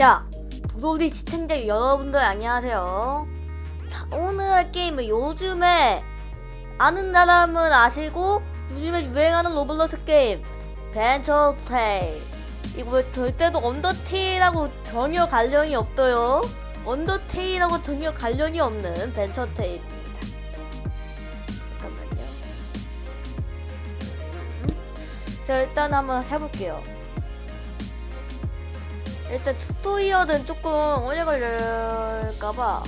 자, 부도리 시청자 여러분들 안녕하세요. 자, 오늘 할 게임은 요즘에 아는 사람은 아시고 요즘에 유행하는 로블록스 게임 벤처 테일. 이거 절대로 언더테일하고 전혀 관련이 없어요. 언더테일하고 전혀 관련이 없는 벤처 테일입니다. 음. 자, 일단 한번 해볼게요. 일단 튜토리얼은 조금 오래 걸릴까봐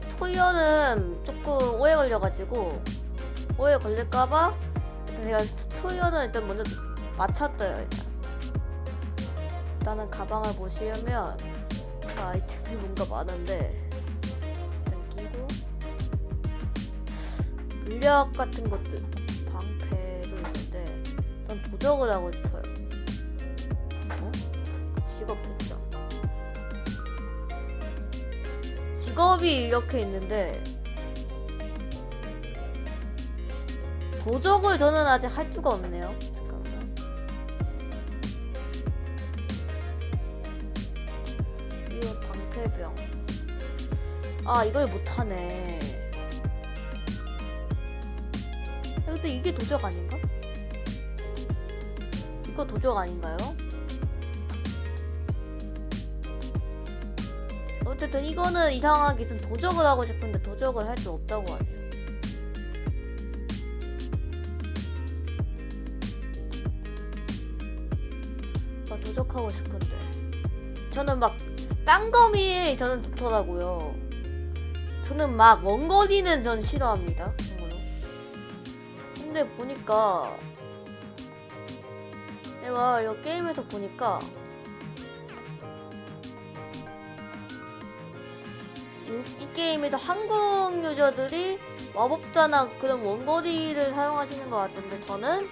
튜토리얼은 조금 오래 걸려가지고 오래 걸릴까봐 제가 튜토리얼은 일단 먼저 맞췄어요 일단 일단은 가방을 보시면 그 아이템이 뭔가 많은데 일단 끼고 물약 같은 것도 방패도 있는데 일단 도적을 하고 싶어요 어? 직업 됐죠. 직업이 이렇게 있는데 도적을 저는 아직 할 수가 없네요. 잠깐만. 이거 방패병. 아 이걸 못하네. 야, 근데 이게 도적 아닌가? 이거 도적 아닌가요? 어쨌든 이거는 이상하게 좀 도적을 하고 싶은데 도적을 할 수 없다고 하네요. 아, 도적하고 싶은데. 저는 막 땅거미 저는 좋더라고요. 저는 막 원거리는 전 싫어합니다. 참고로. 근데 보니까 내가 이 게임에서 보니까 이, 이 게임에서 한국 유저들이 마법자나 그런 원거리를 사용하시는 것 같은데 저는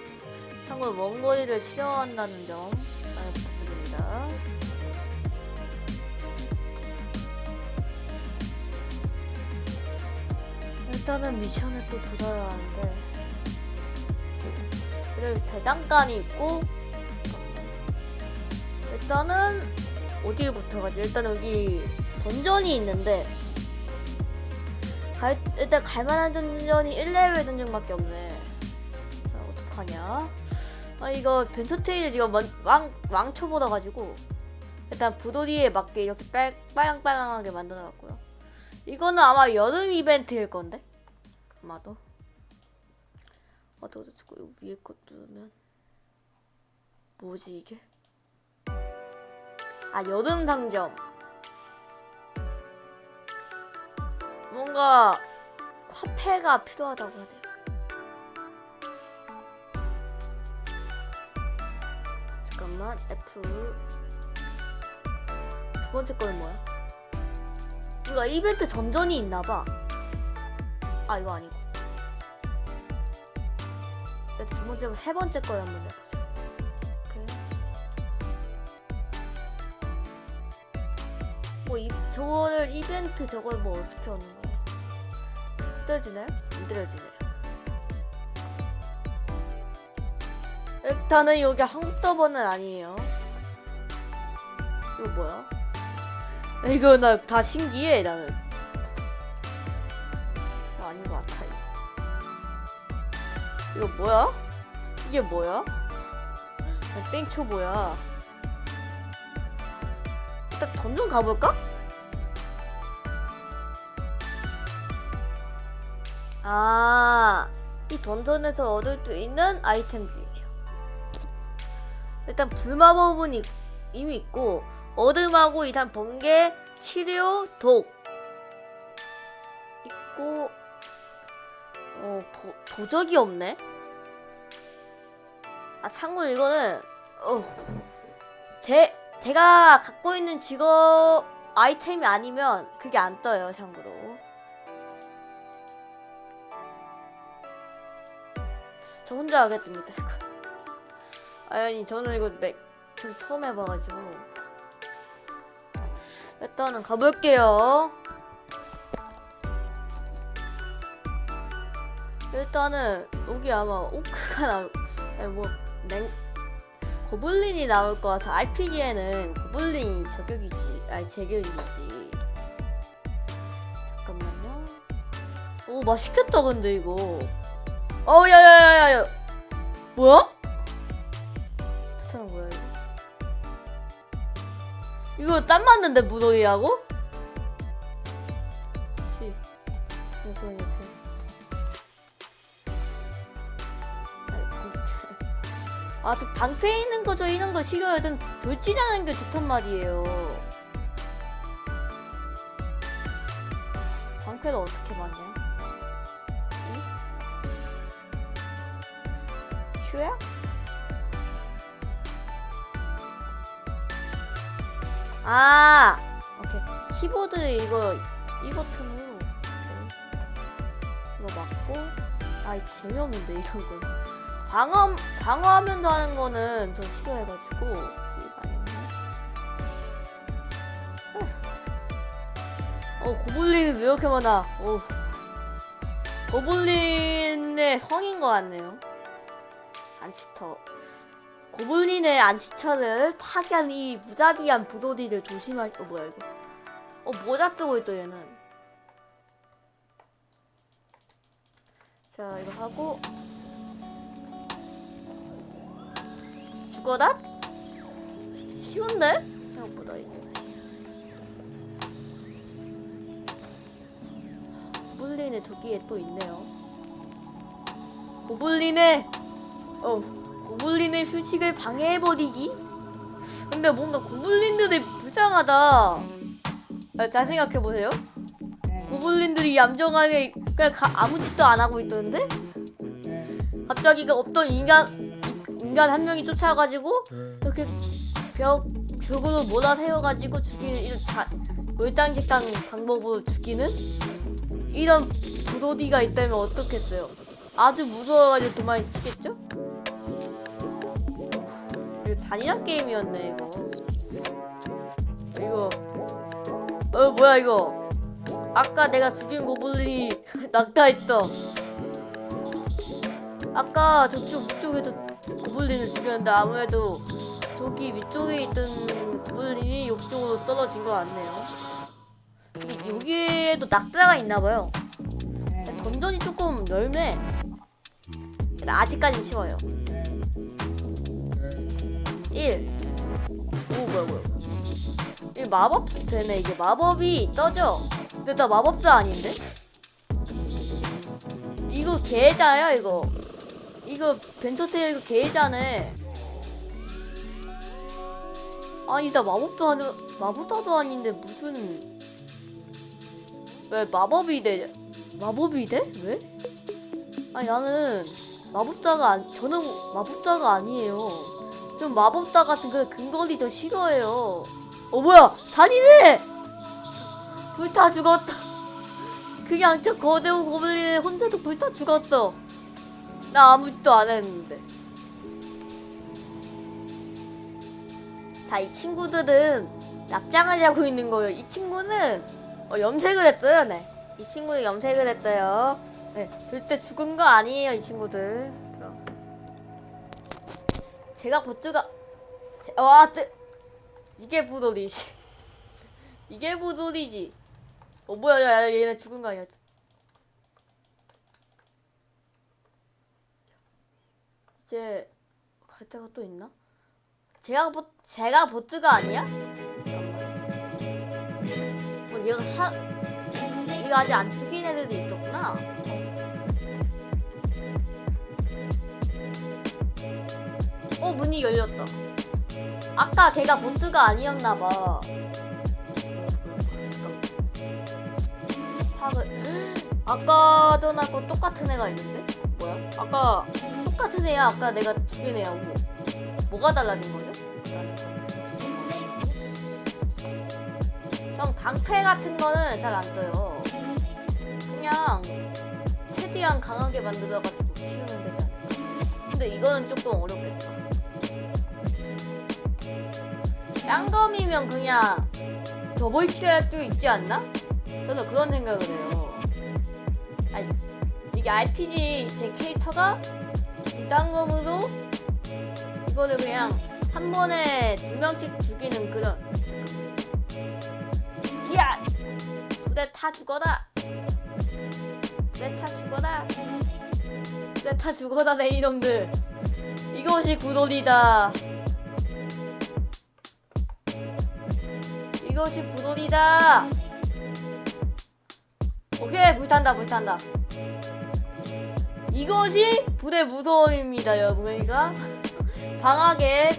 참고로 원거리를 싫어한다는 점 많이 부탁드립니다. 일단은 미션을 또 돌아야 하는데 그리고 대장간이 있고 일단은 어디부터 가지? 일단 여기 던전이 있는데 갈, 일단 갈만한 던전이 1레벨 던전밖에 없네. 아, 어떡하냐? 아 이거 벤처테일 지금 왕, 왕, 왕초 보다 가지고 일단 부도리에 맞게 이렇게 빨, 빨강빨강하게 만들어놨고요. 이거는 아마 여름 이벤트일 건데? 아마도. 어디 어디 자꾸 요 위에 거 누르면 뭐지 이게? 아 여름 상점 뭔가 화폐가 필요하다고 하네요. 잠깐만 F 두 번째 거는 뭐야? 이거 이벤트 전전이 있나봐. 아 이거 아니고. 두 번째 세 번째 거를 한번 해보자. 뭐 이, 저거를 이벤트 저걸 뭐 어떻게 하는? 뜯어지나요? 안 뜯어지네요. 일단은 여기 한국 더버는 아니에요. 이거 뭐야? 이거 나 다 신기해 나는. 이거 아닌 것 같아. 이거 뭐야? 이게 뭐야? 아, 땡초 뭐야? 일단 던전 가볼까? 아, 이 던전에서 얻을 수 있는 아이템들이에요. 일단 불마법은 이- 이미 있고 얼음하고 일단 번개, 치료, 독 있고 어 도, 도적이 없네. 아 참고로 이거는 어제 제가 갖고 있는 직업 아이템이 아니면 그게 안 떠요 참고로. 저 혼자 하겠습니다 이거. 아니 저는 이거 맥 지금 처음 해봐가지고 일단은 가볼게요. 일단은 여기 아마 오크가 나, 아니 뭐냉 고블린이 나올 것 같아. RPG에는 고블린이 저격이지. 아니 제격이지. 잠깐만요. 오 맛있겠다 근데 이거. 어우 야야야야야. 뭐야? 사람 뭐야 이거? 이거 땀 맞는데 무더기하고? 시. 이거 이렇게. 아, 저 방패 있는 거, 저 이런 거 싫어요. 전 돌진하는 게 좋단 말이에요. 방패를 어떻게 맞냐? 슈야? 아, 오케이. 키보드 이거 이 버튼으로 이렇게. 이거 맞고. 아, 이거 재미없는데 이런 건. 방어 방어하면서 하는 거는 저 싫어해가지고. 어 고블린이 왜 이렇게 많아? 어 고블린의 성인 것 같네요. 안치터 고블린의 안치터를 파괴한 이 무자비한 부도디를 조심하. 어 뭐야 이거? 어 모자 쓰고 있다 얘는. 자 이거 하고 죽어다? 쉬운데? 생각보다 이거 고블린의 저기에 또 있네요 고블린의 어 고블린의 수식을 방해해버리기? 근데 뭔가 고블린들이 불쌍하다 아, 잘 생각해보세요 고블린들이 얌전하게 그냥 가- 아무 짓도 안 하고 있던데? 갑자기 그 없던 인간 인간 한 명이 쫓아가지고 이렇게 벽 벽으로 몰아 세워가지고 죽이는 이런 자, 몰당직당 방법으로 죽이는 이런 브로디가 있다면 어떻겠어요? 아주 무서워가지고 도망이 치겠죠? 이거 잔인한 게임이었네 이거. 이거 어 뭐야 이거? 아까 내가 죽인 고블린이 낙타했다. 아까 저쪽 위쪽에서 고블린을 죽였는데 아무래도 저기 위쪽에 있던 고블린이 욕쪽으로 떨어진 것 같네요. 근데 여기에도 낙타가 있나봐요. 던전이 조금 넓네. 근데 아직까진 쉬워요. 1. 오 뭐야 뭐야. 이 마법 되네 이게 마법이 떠져. 근데 나 마법사 아닌데? 이거 계좌야 이거. 이거 벤처테일 이거 계좌네. 아니 나 마법도 아니 마법사도 아닌데 무슨 왜 마법이 돼? 마법이 돼? 왜? 아니 나는 마법사가 안 저는 마법사가 아니에요. 좀 마법사 같은 그 근거리 더 싫어해요. 어 뭐야 잔인해! 불 타 죽었다. 그냥 저 거대한 고블린에 혼자서 불 타 죽었어. 나 아무 짓도 안 했는데. 자, 이 친구들은 납장을 하고 있는 거예요. 이 친구는 어, 염색을 했어요, 네. 이 친구는 염색을 했어요. 네, 절대 죽은 거 아니에요, 이 친구들. 제가 보트가, 제, 와, 뜨, 이게 부돌이지. 이게 부돌이지. 어, 뭐야, 야, 야, 얘네 죽은 거 아니야? 이제 갈 데가 또 있나? 제가 보 제가 보트가 아니야? 어 얘가 사 얘가 아직 안 죽인 애들이 있었구나. 어 문이 열렸다. 아까 걔가 보트가 아니었나 봐. 파을 아까 전하고 똑같은 애가 있는데? 뭐야? 아까 똑같은 애야. 아까 내가 죽인 애하고 뭐가 달라진 거죠? 전 강패 같은 거는 잘 안 떠요. 그냥 최대한 강하게 만들어가지고 키우면 되지 않을까. 근데 이거는 조금 어렵겠다. 짱검이면 그냥 더블 킬할 수 있지 않나? 저는 그런 생각을 해요. 아니, 이게 RPG 제 캐릭터가 이 짱검으로 이거를 그냥 한 번에 두 명씩 죽이는 그런 야! 부대 타 죽어라! 부대 타 죽어라! 부대 타 죽어라 내 이놈들! 이것이 구돌이다 이것이 구돌이다 오케이 불탄다 불탄다 이것이 불의 무서움입니다 여러분 그러니까 방학에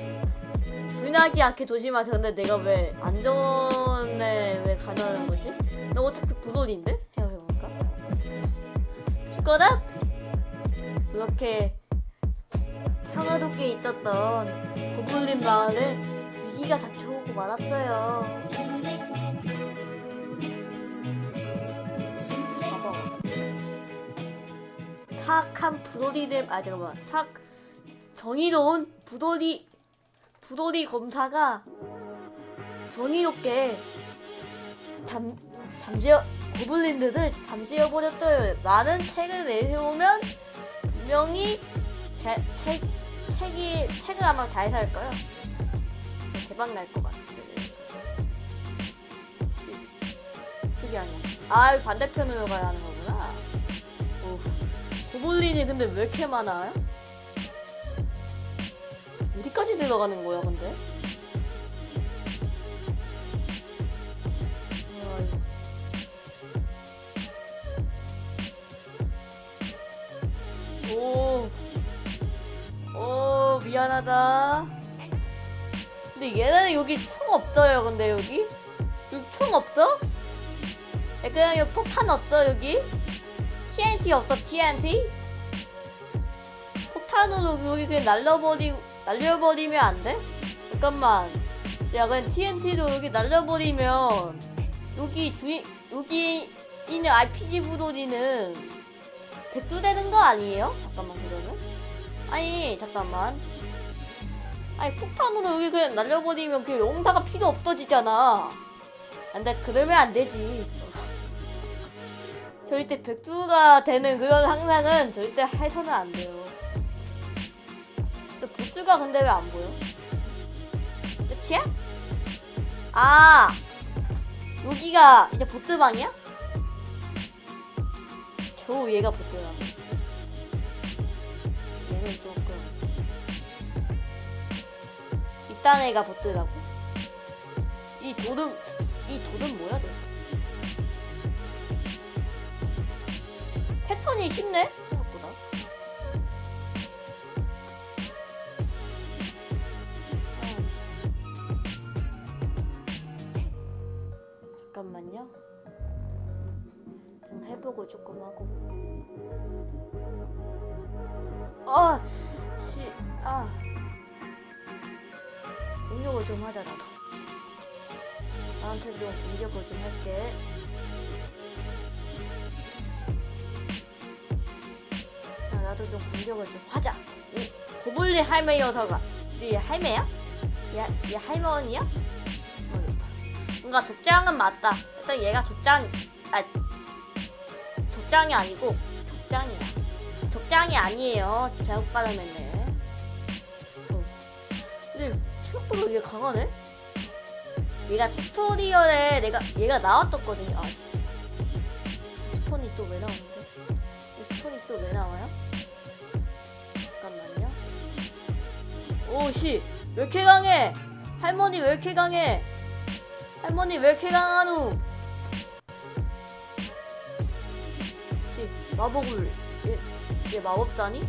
불나지 않게 조심하세요 근데 내가 왜 안전에 왜 가자는 거지? 너 어차피 구돌인데? 생각해보니까 죽거라? 그렇게 평화롭게 있었던 고블린 마을에 위기가 닥쳐오고 말았어요 사악한 부도리들 아 잠깐만 사악 정의로운 부도리 부도리 검사가 정의롭게 잠 잠재워 고블린들을 잠재워 버렸어요. 라는 책을 내세우면 분명히 제, 책 책이 책은 아마 잘 살 거예요. 대박 날 것 같아. 그게 아니야. 아 반대편으로 가야 하는 거구나. 오. 고블린이 근데 왜 이렇게 많아요? 어디까지 들어가는 거야 근데? 오, 오 미안하다. 근데 얘는 여기 총 없어요. 근데 여기 여기 총 없어? 야, 그냥 여기 폭탄 없어 여기? TNT 없어 TNT? 폭탄으로 여기 그냥 날려버리고 날려버리면 안 돼? 잠깐만. 야 그냥 TNT로 여기 날려버리면 여기 주인 여기 있는 RPG 부돌이는 백두되는 거 아니에요? 잠깐만 그러면 아니 잠깐만 아니 폭탄으로 여기 그냥 날려버리면 그 용사가 필요 없어지잖아 안돼 그러면 안 되지 절대 백두가 되는 그런 상상은 절대 해서는 안 돼요 근데 보스가 근데 왜 안 보여? 끝이야? 아 여기가 이제 보스방이야? 저 얘가 보스야 얘는 조금 이딴 애가 보스라고 이 돌은 이 돌은 뭐야 도대체 패턴이 쉽네 생각보다 잠깐만요. 해보고 조금 하고. 아, 씨, 아. 공격을 좀 하자 나도. 나한테 좀 공격을 좀 할게. 나도 좀 공격을 좀 하자. 이 고블린 할매 녀석아. 얘 할매야? 얘, 얘 할머니야? 모르겠다. 뭔가 족장은 맞다. 일단 얘가 족장, 아, 족장이 아니고 족장이야. 족장이 아니에요. 잘못 발음했네. 어. 근데 생각보다 얘 강하네? 얘가 튜토리얼에 내가 얘가 나왔었거든요. 아, 씨. 스톤이 또 왜 나오는데? 이 스톤이 또 왜 나와요? 오, 씨. 왜 이렇게 강해? 할머니 왜 이렇게 강해? 할머니 왜 이렇게 강하누? 씨, 마법을 얘, 얘 마법자니?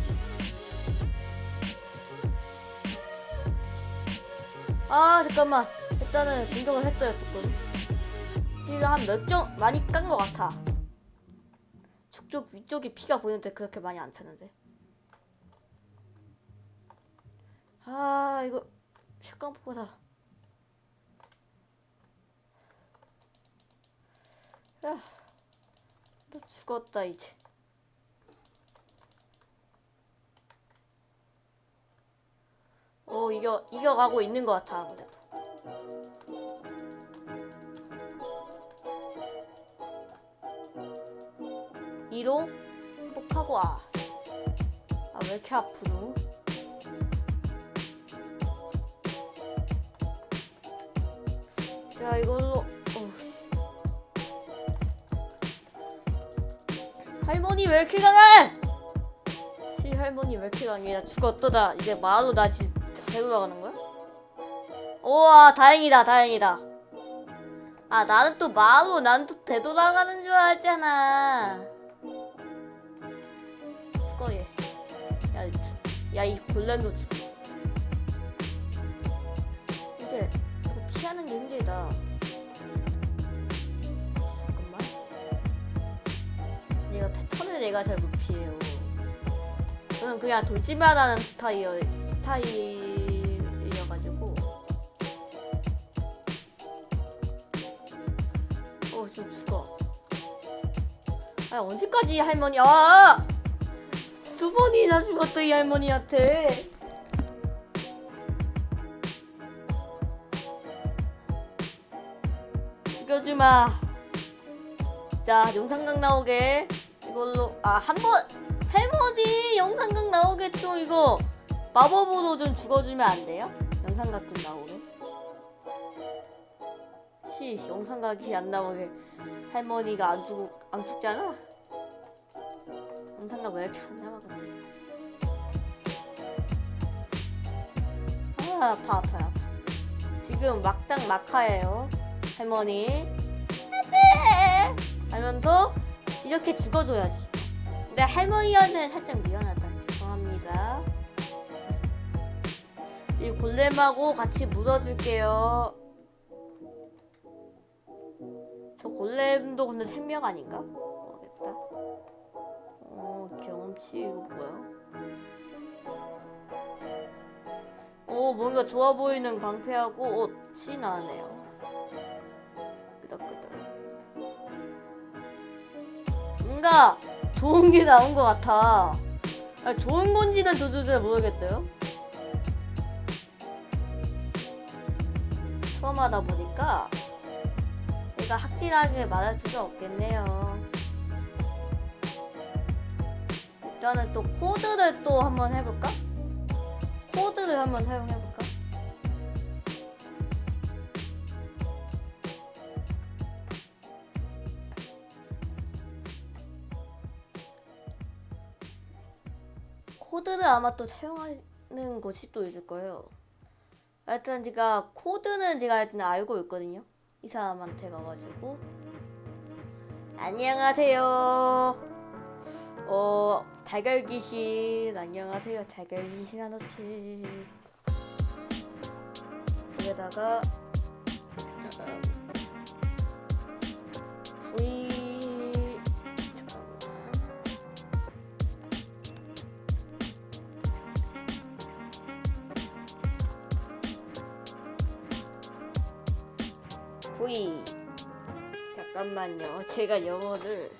아 잠깐만 일단은 공격을 했어요 조금 지금 한 몇 점 많이 깐 것 같아 저쪽 위쪽에 피가 보이는데 그렇게 많이 안 차는데 아 이거 생각보다 야, 나 죽었다 이제. 오 이겨 이겨가고 있는 것 같아 아무래도. 이로 행복하고 아. 아 왜 이렇게 아프노? 자 이걸로 어. 할머니 왜 이렇게 강해? 시 할머니 왜 이렇게 강해? 나 죽었다 나 이제 마로 나 지금 되돌아가는 거야? 우와 다행이다 다행이다 아 나는 또 마로 난또 되돌아가는 줄 알았잖아 죽어 얘야이 골렘도 죽어 힘들다. 잠깐만. 얘가 패턴을 내가 잘 못 피해요. 저는 그냥 돌지만 하는 스타일, 스타일이어가지고. 어, 좀 죽어. 아 언제까지 할머니 아! 두 번이나 죽었어 이 할머니한테 죽여주마. 자 영상각 나오게. 이걸로 아 한 번 할머니 영상각 나오겠죠 이거 마법으로 좀 죽어주면 안 돼요? 영상각 좀 나오게? 시 영상각이 안 나오게. 할머니가 안 죽, 안 죽잖아? 영상각 왜 이렇게 안 나와 근데? 아 아파 아파요 지금 막당 막하예요 할머니. 안돼 하면서 이렇게 죽어줘야지. 근데 할머니한테는 살짝 미안하다. 죄송합니다. 이 골렘하고 같이 묻어줄게요. 저 골렘도 근데 생명 아닌가? 모르겠다. 어 경험치 이거 뭐야? 오 뭔가 좋아 보이는 광패하고 옷이 나네요 뭔가 좋은 게 나온 것 같아 아, 좋은 건지는 저도 잘 모르겠어요 처음 하다 보니까 얘가 확실하게 말할 수가 없겠네요 일단은 또 코드를 또 한번 해볼까? 코드를 한번 사용해볼까? 아마 또 사용하는 것이 또 있을 거예요. 하여튼 제가 코드는 제가 하여튼 알고 있거든요. 이 사람한테 가가지고 안녕하세요. 어 달걀 귀신 안녕하세요. 달걀 귀신 하나치. 여기다가 잠깐만요. 제가 영어를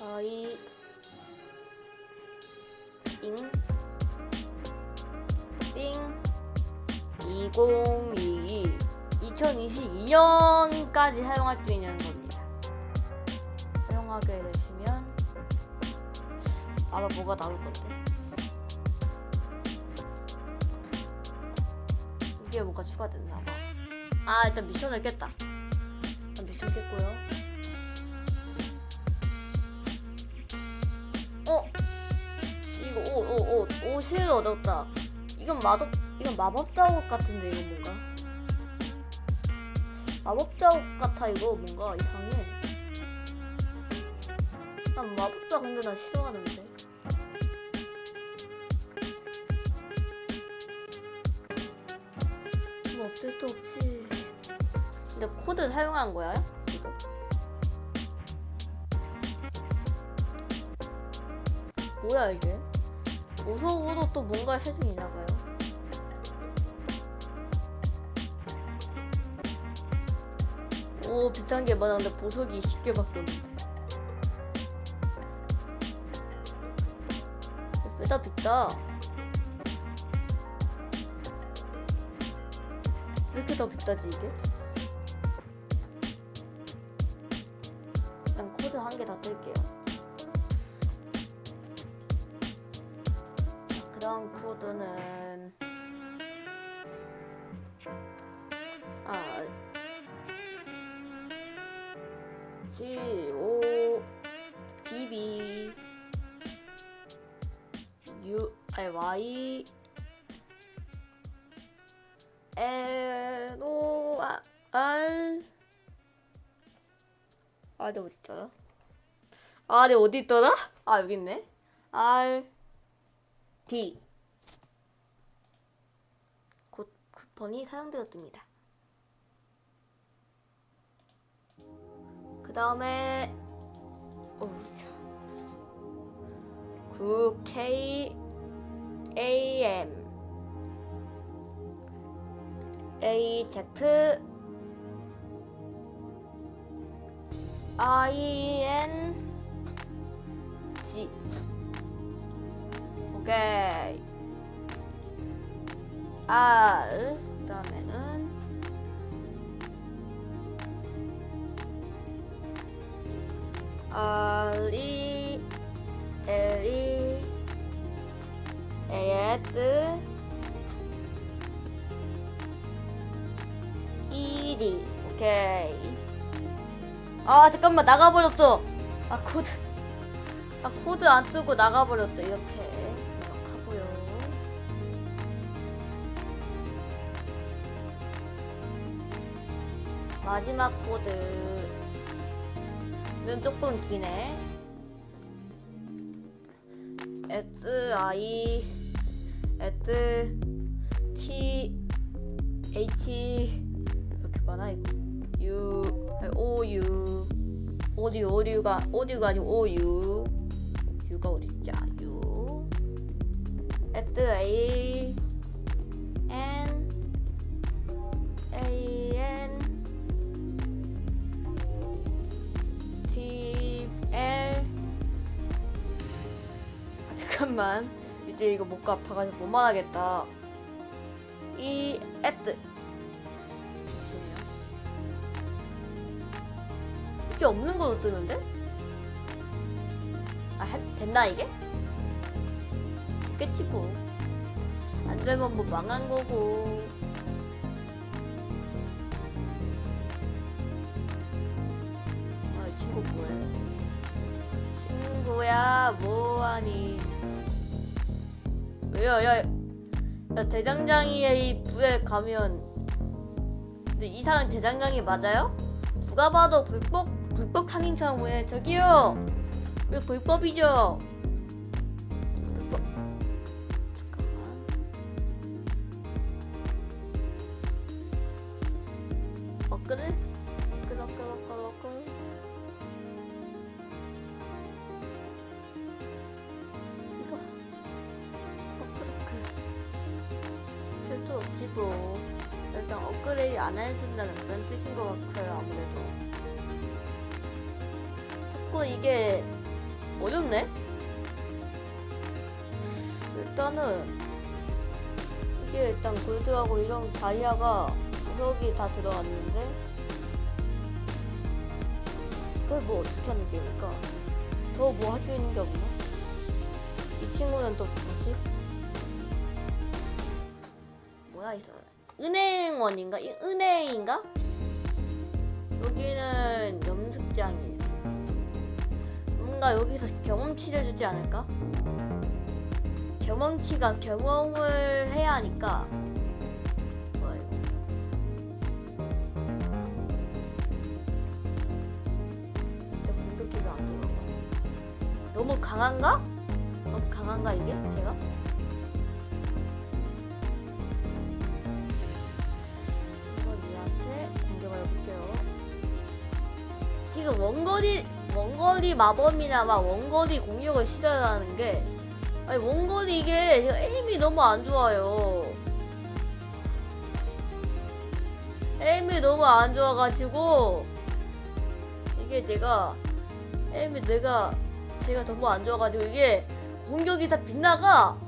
I 잉띵2022 2022년까지 사용할 수 있는 겁니다. 사용하게 되시면 아마 뭐가 나올 건데. 이게 뭔가 봐. 아 일단 미션을 깼다. 일단 미션 깼고요. 어? 이거 옷옷옷 옷이 어렵다. 이건 마법 이건 마법 자국 같은데 이거 뭔가? 마법 자국 같아 이거 뭔가 이상해. 난 마법 자국 근데 나 싫어하는데. 뭐 없을 수 없지. 근데 코드 사용한 거야 지금? 뭐야 이게? 보석으로 또 뭔가 할수 있나 봐요. 오 비슷한 게 많았는데 보석이 10개밖에 없는데. 왜다 비싸? 왜 이렇게 더 비싸지 이게? 아, 네 어디 있더라? 아, 여기 있네. R D 곧 쿠폰이 사용되었습니다. 그 다음에 어, 9 K A M G 오케이. E L E A S E D 오케이. 아 잠깐만 나가버렸어. 아 코드 아 코드 안 뜨고 나가버렸어 이렇게. 하고요. 마지막 코드는 조금 기네. S I S T H 이렇게 많아 이거? U O U. 오디오 오디오가 오디오가 아니고 O U 있지? 아, U S A N A N T L 아, 잠깐만 이제 이거 목가 아파가지고 못 말하겠다 E S 이게 없는 거도 뜨는데? 아, 하- 됐나 이게? 됐겠지 뭐. 안 되면 뭐 망한 거고. 아, 친구 뭐해? 친구야, 뭐하니? 왜요, 야, 야, 대장장이의 이 불에 가면. 근데 이 사람 대장장이 맞아요? 누가 봐도 불법 불법 탕인처럼 보이네. 저기요. 이거 불법이죠. 불법. 잠깐만. 어 그래? 끄덕 끄덕 끄덕 끄. 이거. 어끄덕 쓸수 없지 뭐. 일단 업그레이드 안 해준다는 그런 뜻인 것 같아요 아무래도 자꾸 이게 어렵네 일단은 이게 일단 골드하고 이런 다이아가 구석이 다 들어왔는데 그걸 뭐 어떻게 하는 게 일까 더 뭐 할 수 있는 게 없나 이 친구는 또 누구지 뭐야 이 사람 은행원인가? 이 은행인가? 여기는 염색장이에요. 뭔가 여기서 경험치를 주지 않을까? 경험치가 경험을 해야 하니까 뭐야 이거? 근데 공격기가 안 들어가. 너무 강한가? 너무 강한가 이게 제가? 한번 얘한테 공격을 해볼게요. 지금 원거리 원거리 마법이나 막 원거리 공격을 시도하는 게 아니 원거리 이게 제가 에임이 너무 안 좋아요. 에임이 너무 안 좋아가지고 이게 제가 에임이 내가 제가 너무 안 좋아가지고 이게 공격이 다 빗나가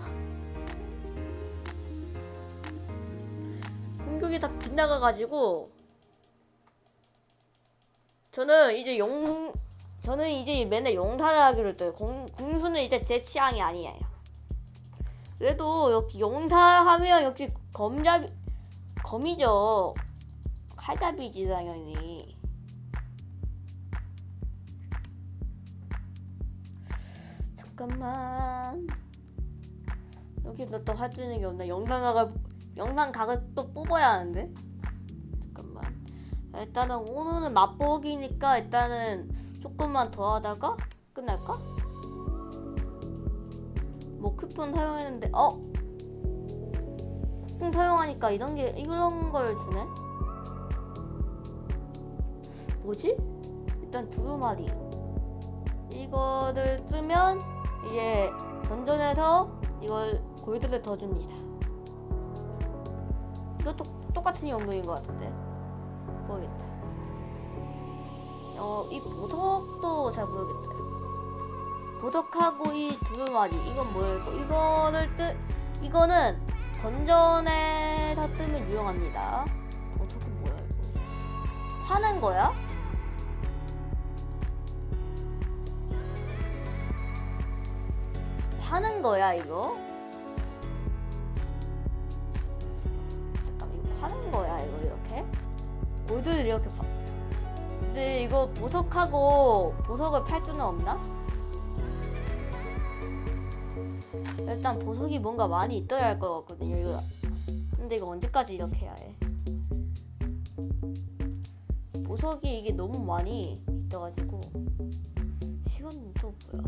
공격이 다 빗나가가지고 저는 이제 용 저는 이제 맨날 용사를 하기로 했어요. 공, 궁수는 이제 제 취향이 아니에요. 그래도 역시 용사하면 역시 검잡 거미죠. 칼잡이지 당연히. 잠깐만. 여기서 또 할 수 있는 게 없나? 영상 각을 영상 각을 또 뽑아야 하는데. 잠깐만. 일단은 오늘은 맛보기니까 일단은 조금만 더 하다가 끝날까? 뭐 쿠폰 사용했는데 어? 쿠폰 사용하니까 이런 게 이런 걸 주네? 뭐지? 일단 두루마리 이거를 쓰면 이제 던전에서 이걸 골드를 더 줍니다 이것도 똑같은 용도인 것 같은데 모르겠다 어, 이 보석도 잘 모르겠다 보석하고 이 두루마리 이건 뭐일까? 이거를 뜨 이거는 던전에서 뜨면 유용합니다. 보석은 뭐야 이거? 파는 거야? 파는 거야 이거? 잠깐 이거 파는 거야 이거 이렇게? 골드를 이렇게 파. 근데 이거 보석하고 보석을 팔 수는 없나? 일단 보석이 뭔가 많이 있어야 할 것 같거든요. 이거. 근데 이거 언제까지 이렇게 해야 해? 보석이 이게 너무 많이 있어가지고 이건 또 뭐야?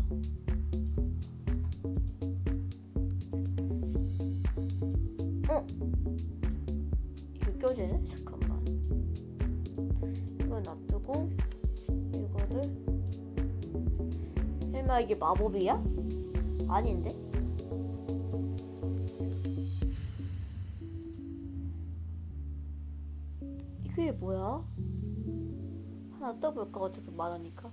어? 이거 껴지네? 이거 놔두고 이거를 설마 이게 마법이야? 아닌데? 이게 뭐야? 하나 떠볼까? 어차피 많으니까.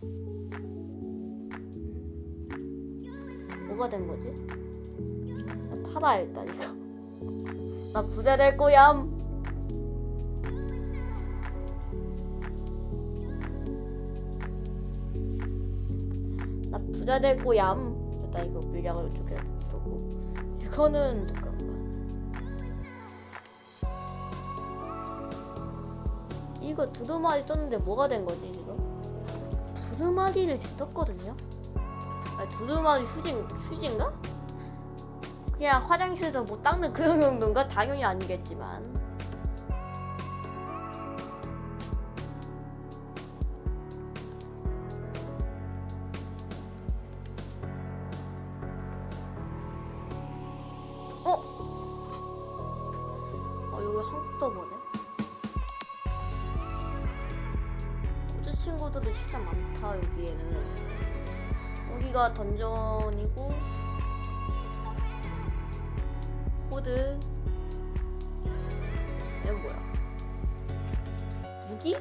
뭐가 된 거지? 나 팔아야 일단 이거. 나 부자 될 거야. 부자 될 거야. 일단 이거 물약을 쪽에 쓰고. 이거는 잠깐만. 이거 두루마리 떴는데 뭐가 된 거지 이거? 두루마리를 제 떴거든요. 아니 두루마리 휴지 휴지인가? 그냥 화장실에서 뭐 닦는 그런 정도인가? 당연히 아니겠지만. 한국도 보네. 호주 친구들이 진짜 많다 여기에는. 여기가 던전이고 코드 이건 뭐야? 무기?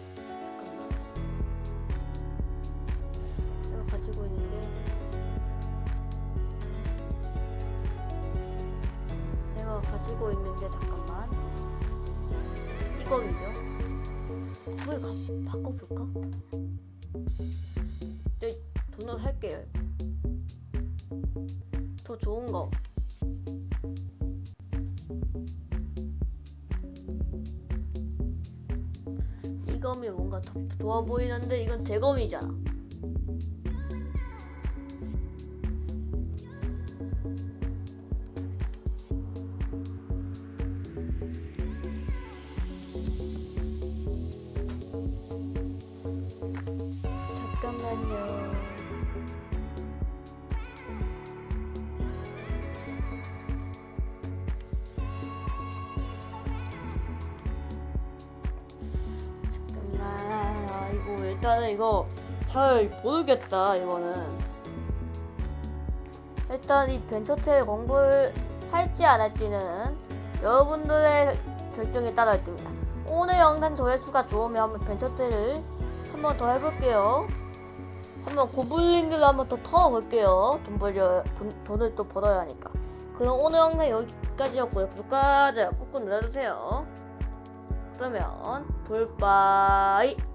좋아 보이는데 이건 대검이잖아. 잠깐만요. 일단은 이거 잘 모르겠다. 이거는 일단 이 벤처테일 공부를 할지 안 할지는 여러분들의 결정에 따라 있습니다. 오늘 영상 조회수가 좋으면 한번 벤처테일을 한번 더 해볼게요. 한번 고블린들 한번 더 털어볼게요. 돈 벌려 돈, 돈을 또 벌어야 하니까. 그럼 오늘 영상 여기까지였고요. 구독과 좋아요 꾹꾹 눌러주세요. 그러면 돌바이.